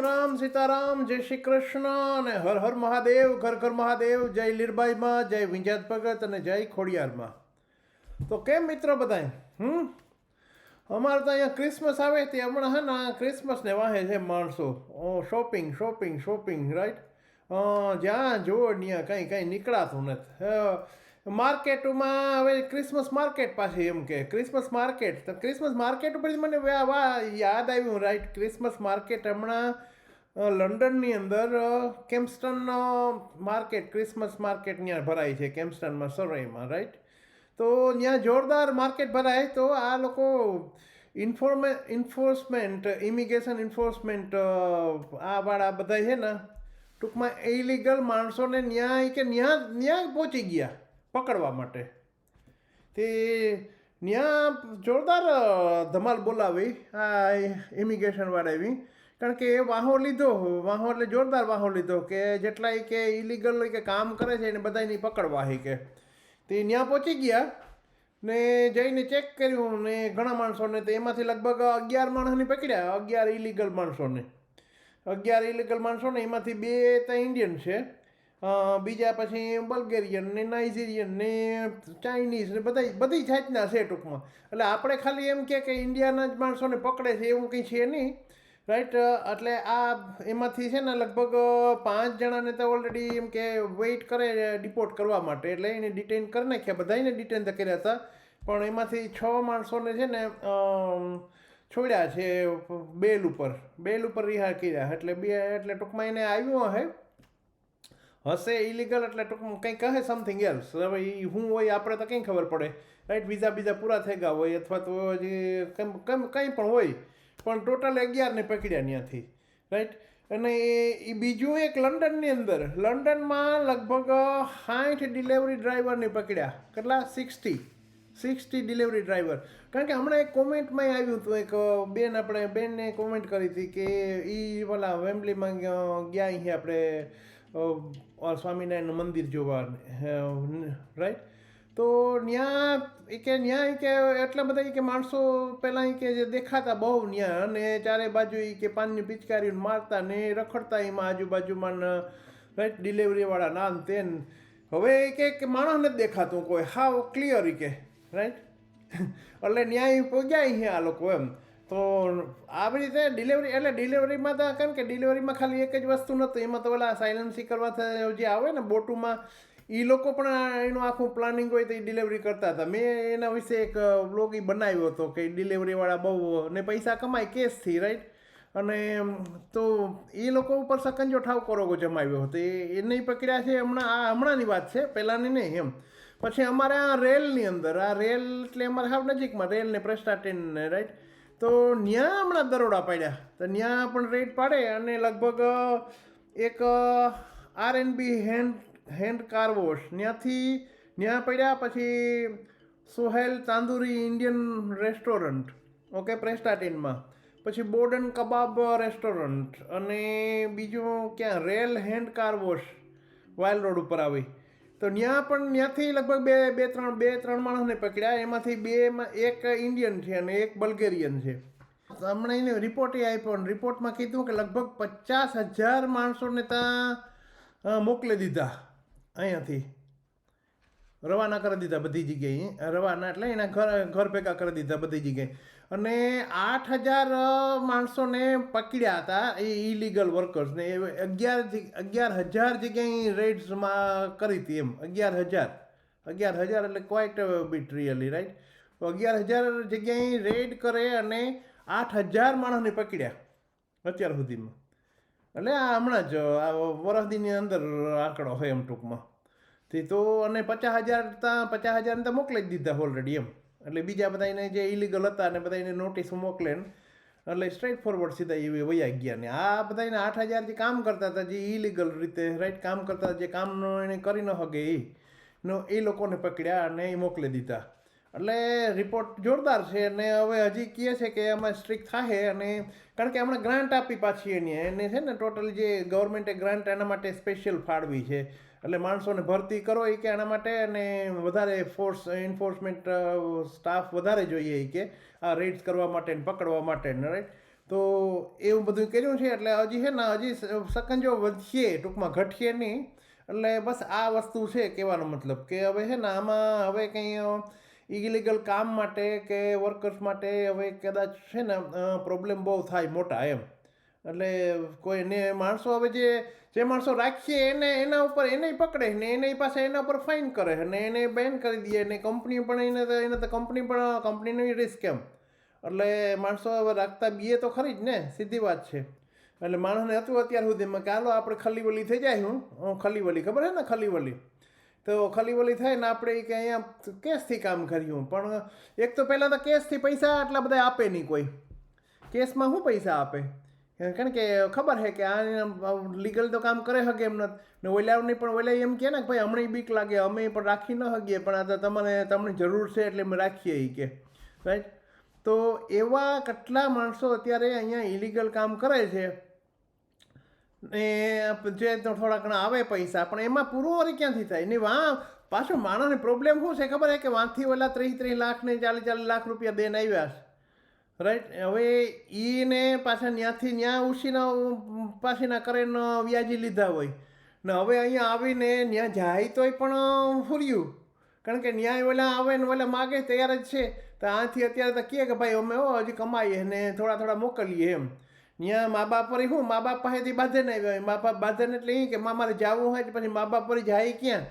રામ સીતારામ, જય શ્રી કૃષ્ણ અને હર હર મહાદેવ, ઘર ઘર મહાદેવ, જય લીરબાઈમાં, જય વિંજાત ભગત અને જય ખોડિયારમાં. તો કેમ મિત્રો બધાય? હમ? અમારે તો અહીંયા ક્રિસમસ આવે તે હમણાં હે ને ક્રિસમસને વાહે છે માણસો. શોપિંગ શોપિંગ શોપિંગ રાઈટ જ્યાં જુઓ ત્યાં કંઈ કંઈ નીકળાતું નથી. માર્કેટમાં હવે ક્રિસમસ માર્કેટ પાછી એમ કે, ક્રિસમસ માર્કેટ. તો ક્રિસમસ માર્કેટ ઉપરથી મને વાહ યાદ આવ્યું રાઈટ ક્રિસમસ માર્કેટ હમણાં લંડનની અંદર કેમ્સ્ટનનો માર્કેટ, ક્રિસમસ માર્કેટ ત્યાં ભરાય છે કેમ્સ્ટનમાં સરાઈમાં રાઈટ તો ત્યાં જોરદાર માર્કેટ ભરાય, તો આ લોકો ઇન્ફોર્મે, ઇન્ફોર્સમેન્ટ ઇમિગ્રેશન ઇન્ફોર્સમેન્ટ આ વાળા બધા છે ને, ટૂંકમાં ઇલીગલ માણસોને ન્યાય કે ન્યા ન્યાય પહોંચી ગયા. પકડવા માટે. તે ત્યાં જોરદાર ધમાલ બોલાવી, આ ઇમિગ્રેશનવાળા એવી કારણ કે એ વાહો લીધો, વાહો એટલે જોરદાર વાહો લીધો કે જેટલાય કે ઇલીગલ કે કામ કરે છે એને બધાની પકડવા હી કે તે ત્યાં પહોંચી ગયા ને જઈને ચેક કર્યું ને ઘણા માણસોને તો એમાંથી લગભગ અગિયાર માણસને પકડ્યા, અગિયાર ઇલીગલ માણસોને. અગિયાર ઇલીગલ માણસોને એમાંથી બે તો ઇન્ડિયન છે. બીજા પછી બલ્ગેરિયન ને નાઇજીરિયન ને ચાઇનીઝ ને બધા બધી જાતના છે ટૂંકમાં. એટલે આપણે ખાલી એમ કે ઇન્ડિયાના જ માણસોને પકડે છે એવું કંઈ છે નહીં. રાઈટ એટલે આ એમાંથી છે ને લગભગ પાંચ જણાને તો ઓલરેડી એમ કે વેઇટ કરે ડિપોર્ટ કરવા માટે. એટલે એને ડિટેન કરી નાખ્યા બધાને ડિટેન તો કર્યા હતા. પણ એમાંથી છ માણસોને છે ને છોડ્યા છે બેલ ઉપર. બેલ ઉપર રિહાર કર્યા. એટલે બે, એટલે ટૂંકમાં એને આવ્યું હશે હશે ઇલીગલ એટલે ટૂંકમાં કંઈ કહે સમથિંગ એલ્સ હવે એ શું હોય આપણે તો કંઈ ખબર પડે? રાઈટ વિઝા બીજા પૂરા થઈ ગયા હોય અથવા તો જે કેમ કેમ કંઈ પણ હોય. પણ ટોટલ અગિયારને પકડ્યા ત્યાંથી રાઈટ અને એ બીજું એક લંડનની અંદર. લંડનમાં લગભગ સાઠ ડિલિવરી ડ્રાઈવરને પકડ્યા. કેટલા? સિક્સટી. સિક્સટી ડિલિવરી ડ્રાઈવર કારણ કે હમણાં એક કોમેન્ટમાં આવ્યું હતું, એક બેન આપણે, બેનને કોમેન્ટ કરી હતી કે એ ઓલા વેમ્બલીમાં ગયા અહીં આપણે સ્વામિનારાયણ મંદિર જોવા રાઈટ તો ત્યાં એ કે ત્યાં કે એટલા બધા કે માણસો પહેલાં એ કે જે દેખાતા બહુ ત્યાં અને ચારે બાજુ એ કે પાનની પિચકારી મારતા ને રખડતા એમાં આજુબાજુમાં રાઈટ ડિલિવરીવાળા નાન તેન. હવે એ કે કે માણસ નથી દેખાતું કોઈ. હાવ ક્લિયર કે રાઈટ એટલે ન્યાય પહોંચ્યા અહીંયા આ લોકો એમ. તો આવી રીતે ડિલિવરી એટલે ડિલિવરીમાં તો કારણ કે ડિલિવરીમાં ખાલી એક જ વસ્તુ નહોતું એમાં તો પેલા સાયલન્સી કરવા જે આવે ને બોટુમાં એ લોકો પણ એનું આખું પ્લાનિંગ હોય તો એ ડિલિવરી કરતા હતા. મેં એના વિશે એક બ્લોગ બનાવ્યો હતો કે ડિલિવરીવાળા બહુ, ને પૈસા કમાય કેસથી રાઈટ અને તો એ લોકો ઉપર સકંજો ઠાવ કરો જમાવ્યો હતો. એ પ્રક્રિયા છે હમણાં, આ હમણાંની વાત છે, પહેલાંની નહીં, એમ. પછી અમારે આ રેલની અંદર, આ રેલ એટલે અમારે હાવ નજીકમાં રેલ ને પ્રેસ્ટા ને રાઈટ તો ત્યાં હમણાં દરોડા પાડ્યા. તો ત્યાં પણ રેડ પાડે અને લગભગ એક R N B hand hand car wash ત્યાંથી ત્યાં પડ્યા, પછી Sohail tandoori Indian restaurant okay પ્રેસ્ટાટીનમાં પછી બોર્ડન કબાબ રેસ્ટોરન્ટ અને બીજું ક્યાં? રેલ હેન્ડ કાર વોશ વાયલ રોડ ઉપર આવી. તો ત્યાં પણ ત્યાંથી લગભગ બે બે, ત્રણ બે, ત્રણ માણસને પકડ્યા. એમાંથી બેમાં એક ઇન્ડિયન છે અને એક બલ્ગેરિયન છે. હમણાં એને રિપોર્ટ એ આપ્યો અને રિપોર્ટમાં કીધું કે લગભગ પચાસ હજાર માણસોને ત્યાં મોકલી દીધા અહીંયાથી. રવાના કરી દીધા બધી જગ્યાએ. રવાના એટલે એના ઘર ઘર ભેગા કરી દીધા બધી જગ્યાએ. અને આઠ હજાર માણસોને પકડ્યા હતા એ ઇલીગલ વર્કર્સને એ અગિયાર અગિયાર હજાર જગ્યાએ રેડ્સમાં કરી હતી એમ. અગિયાર હજાર. અગિયાર હજાર એટલે ક્વાઇટ બીટ રિયલી રાઈટ અગિયાર હજાર જગ્યાએ રેડ કરે અને આઠ હજાર માણસને પકડ્યા અત્યાર સુધીમાં. એટલે આ હમણાં જ, આ વરસદીની અંદર આંકડો હોય એમ ટૂંકમાં. તે તો, અને પચાસ હજાર ત્યાં પચાસ હજારને તો મોકલી જ દીધા ઓલરેડી એમ. એટલે બીજા બધાને જે ઇલીગલ હતા ને બધાને નોટિસ મોકલે એટલે સ્ટ્રેટ ફોરવર્ડ સીધા એ વયા ગયા ને. આ બધાને આઠ હજાર જે કામ કરતા હતા જે ઇલીગલ રીતે રાઈટ કામ કરતા જે કામનો એને કરી ન શકે એ નો, એ લોકોને પકડ્યા અને એ મોકલી દીધા. એટલે રિપોર્ટ જોરદાર છે અને હવે હજી કહે છે કે આમાં સ્ટ્રિક થાય અને કારણ કે હમણાં ગ્રાન્ટ આપી પાછી એની. એને છે ને ટોટલ જે ગવર્મેન્ટે ગ્રાન્ટ એના માટે સ્પેશિયલ ફાળવી છે. એટલે માણસોને ભરતી કરો એ કે એના માટે અને વધારે ફોર્સ એન્ફોર્સમેન્ટ સ્ટાફ વધારે જોઈએ એ કે, આ રેડ્સ કરવા માટે ને પકડવા માટે ને રાઈટ તો એવું બધું કર્યું છે એટલે હજી છે ને, હજી સકંજો વધીએ, ટૂંકમાં ઘટીએ નહીં. એટલે બસ આ વસ્તુ છે કહેવાનો મતલબ કે હવે છે ને, આમાં હવે કંઈ ઇલીગલ કામ માટે કે વર્કર્સ માટે હવે કદાચ છે ને પ્રોબ્લેમ બહુ થાય મોટા એમ. એટલે કોઈ એને માણસો હવે જે જે માણસો રાખીએ એને, એના ઉપર એને પકડે ને એને પાસે એના ઉપર ફાઇન કરે અને એને બેન કરી દે ને કંપની પણ એને તો એને તો કંપની પણ કંપનીની રિસ્ક એમ. એટલે માણસો હવે રાખતા બીએ તો ખરી જ ને, સીધી વાત છે. એટલે માણસને હતું અત્યાર સુધીમાં કે હાલો આપણે ખલીવલી થઈ જાય હું હું ખલીવલી ખબર છે ને ખલીવલી તો ખલીવલી થાય ને આપણે કે અહીંયા કેસથી કામ કર્યું, પણ એક તો પહેલાં તો કેસથી પૈસા આટલા બધા આપે નહીં કોઈ. કેસમાં શું પૈસા આપે? કારણ કે ખબર છે કે આ લીગલ તો કામ કરે શકે એમ નથી. ને ઓલાવની પણ ઓલા એમ કહે ને કે ભાઈ અમને બીક લાગે, અમે પણ રાખી ન શકીએ પણ આ તો તમને તમને જરૂર છે એટલે અમે રાખીએ એ કે. રાઈટ તો એવા કેટલા માણસો અત્યારે અહીંયા ઇલીગલ કામ કરે છે. ને જે થોડા ઘણા આવે પૈસા, પણ એમાં પૂરું ક્યાંથી થાય? ને વાં, પાછો માણસને પ્રોબ્લેમ શું છે ખબર છે કે વાંથી ઓલા ત્રીસ ત્રીસ લાખ ને ચાલીસ ચાલીસ લાખ રૂપિયા બેન આવ્યા છે. રાઈટ હવે એને પાછા ત્યાંથી ત્યાં ઉછીના પાછીના કરેન વ્યાજી લીધા હોય. ને હવે અહીંયા આવીને ત્યાં જાય તોય પણ ફૂર્યું. કારણ કે ન્યાય ઓલા આવે ને ઓલા માગે તૈયાર જ છે. તો આથી અત્યારે તો કહે કે ભાઈ, અમે હજી કમાઈએ ને થોડા થોડા મોકલીએ એમ. ત્યાં મા બાપ પર શું મા બાપ પાસેથી બાંધે ને આવ્યા મા બાપ બાંધે ને એટલે કે મારે જવું હોય પછી મા બાપ પર જાય ક્યાં?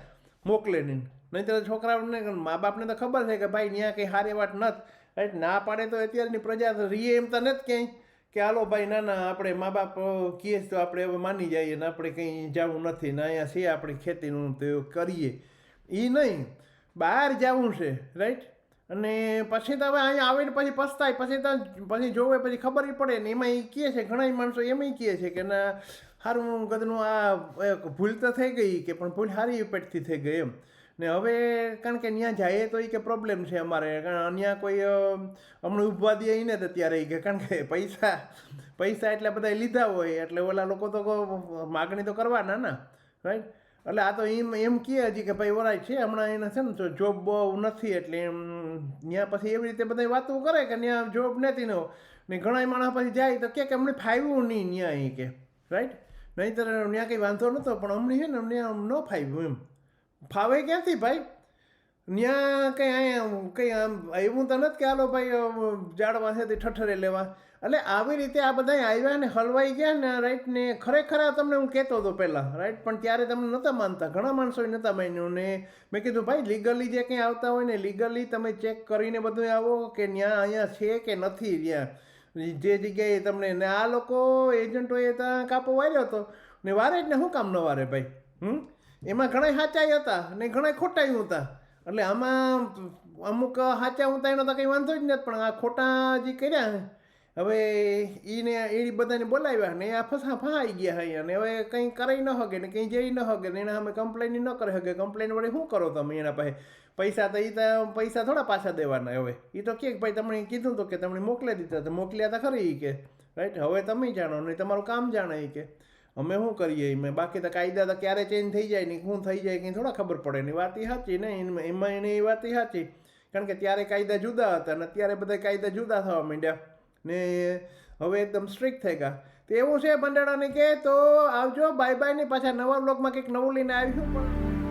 મોકલે નહીં. નહીં તો છોકરાઓને, મા બાપને તો ખબર છે કે ભાઈ ત્યાં કંઈ સારી વાત નથી. રાઈટ? ના પાડે તો અત્યારની પ્રજા રીએ એમ તો નથી ક્યાંય કે હાલો ભાઈ, ના ના, આપણે મા બાપ કહીએ તો આપણે હવે માની જઈએ ને આપણે કંઈ જવું નથી ને અહીંયા છે આપણે ખેતીનું તો કરીએ. એ નહીં. બહાર જવું છે, રાઈટ? અને પછી તો હવે અહીંયા આવીને પછી પસ્તાય, પછી તો પછી જોવે પછી ખબર પડે ને એમાં એ કહે છે ઘણા માણસો એમાં કહે છે કે ના સારું ગદનું આ ભૂલ તો થઈ ગઈ કે પણ ભૂલ સારી પેટથી થઈ ગઈ એમ. ને હવે કારણ કે ત્યાં જઈએ તો એ કે પ્રોબ્લેમ છે અમારે. કારણ ત્યાં કોઈ હમણાં ઊભવા દે ને તો ત્યારે કે. કારણ કે પૈસા પૈસા એટલે બધા લીધા હોય. એટલે ઓલા લોકો તો માગણી તો કરવાના ના. રાઈટ એટલે આ તો એમ એમ કહે હજી કે ભાઈ ઓરાય છે. હમણાં એને છે ને જોબ બહુ નથી એટલે એમ ત્યાં પછી એવી રીતે બધા વાતો કરે કે ત્યાં જોબ નથી નો ને ઘણા માણસ પછી જાય તો કે અમને ફાવ્યું નહીં ત્યાં એ કે. રાઈટ નહીંતર ત્યાં કંઈ વાંધો નહોતો પણ અમને છે ને અમને ન ફાવ્યું એમ. ફાવે ક્યાંથી ભાઈ? ત્યાં કંઈ અહીંયા કંઈ આમ એવું તો નથી કે આલો ભાઈ ઝાડ પાસેથી ઠઠરે લેવા. એટલે આવી રીતે આ બધા આવ્યા ને હલવાઈ ગયા ને રાઈટ ને ખરેખર આ તમને હું કહેતો હતો પહેલાં રાઈટ પણ ત્યારે તમને નહોતા માનતા. ઘણા માણસોએ નહોતા માન્યું ને મેં કીધું, ભાઈ લીગલી જે કંઈ આવતા હોય ને લીગલી તમે ચેક કરીને બધું આવો કે ત્યાં અહીંયા છે કે નથી ત્યાં જે જગ્યાએ તમને ને આ લોકો એજન્ટોએ ત્યાં કાપો વાર્યો હતો ને વારે જ ને શું કામ ન વારે ભાઈ, હમ? એમાં ઘણા સાચાઈ હતા ને ઘણા ખોટાઈ હતા. એટલે આમાં અમુક સાચા હતા એનો તો કંઈ વાંધો જ નથી, પણ આ ખોટા જે કર્યા હવે એને એ બધાને બોલાવ્યા ને આ ફસા ફસાઈ ગયા અહીંયા ને હવે કંઈ કરાઈ ન હગે ને કંઈ જઈ ન હગે ને એના અમે કમ્પ્લેન ન કરી હગે. કમ્પ્લેન વડે શું કરો તમે એના પાસે? પૈસા તો એ તો પૈસા થોડા પાછા દેવાના હવે. એ તો કે ભાઈ તમને કીધું તો કે તમને મોકલી દીધા, તો મોકલ્યા હતા ખરી કે રાઈટ હવે તમે જાણો ને તમારું કામ જાણે કે. અમે શું કરીએ? એમાં બાકી તો કાયદા તો ક્યારે ચેન્જ થઈ જાય ને શું થઈ જાય કંઈ થોડા ખબર પડે. ને વાત સાચી ને? એમાં એની એ વાત સાચી. કારણ કે ત્યારે કાયદા જુદા હતા ને અત્યારે બધા કાયદા જુદા થવા માંડ્યા. ને હવે એકદમ સ્ટ્રિક્ટ થઈ ગયા. તો એવું છે બંડાળાને કે તો આવજો બાય બાય ને પાછા નવા બ્લોગમાં કંઈક નવું લઈને આવીશું પણ.